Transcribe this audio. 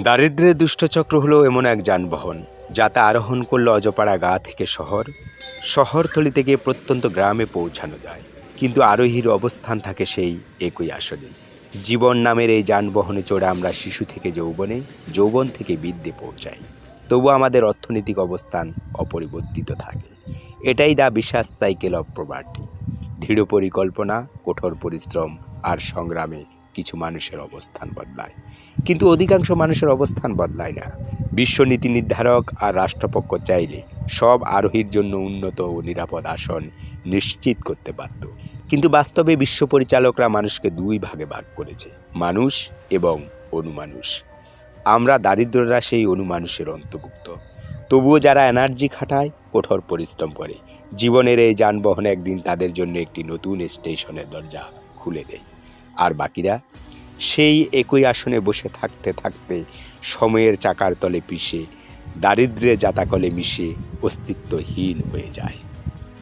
দারিদ্র্যের দুষ্টচক্র হলো এমন এক যানবাহন যাতে আরোহণ করলে অজপাড়া গা থেকে শহর। শহরতলি থেকে প্রত্যন্ত গ্রামে পৌঁছানো যায়। কিন্তু আরোহীর অবস্থান থাকে সেই একই আসনে। জীবন নামের এই যানবাহনে চড়ে আমরা শিশু থেকে যৌবনে, যৌবন থেকে বৃদ্ধে পৌঁছাই। তবু আমাদের অর্থনৈতিক অবস্থান অপরিবর্তিত থাকে। এটাই দা বিশ্বাস সাইকেল প্রভার্টি দৃঢ় পরিকল্পনা, কঠোর পরিশ্রম আর সংগ্রামে কিছু মানুষের অবস্থান বদলায়। কিন্তু অধিকাংশ মানুষের অবস্থান বদলায় না। বিশ্ব নীতি নির্ধারক আর রাষ্ট্রপক্ষ চাইলে সব আরোহীর জন্য উন্নত ও নিরাপদ আসন নিশ্চিত করতে পারত কিন্তু বাস্তবে বিশ্ব পরিচালকরা মানুষকে দুই ভাগে ভাগ করেছে, মানুষ এবং অনুমানুষ। আমরা দারিদ্ররা সেই অনুমানুষের অন্তর্ভুক্ত। তবুও যারা এনার্জি খাটায়, কঠোর পরিশ্রম করে, জীবনের এই যানবাহন একদিন তাদের জন্য একটি নতুন স্টেশনের দরজা খুলে দেয়। আর বাকিরা সেই একই আসনে বসে থাকতে থাকতে সময়ের চাকার তলে পিষে দারিদ্রে জাতাকলে মিশে অস্তিত্বহীন হয়ে যায়।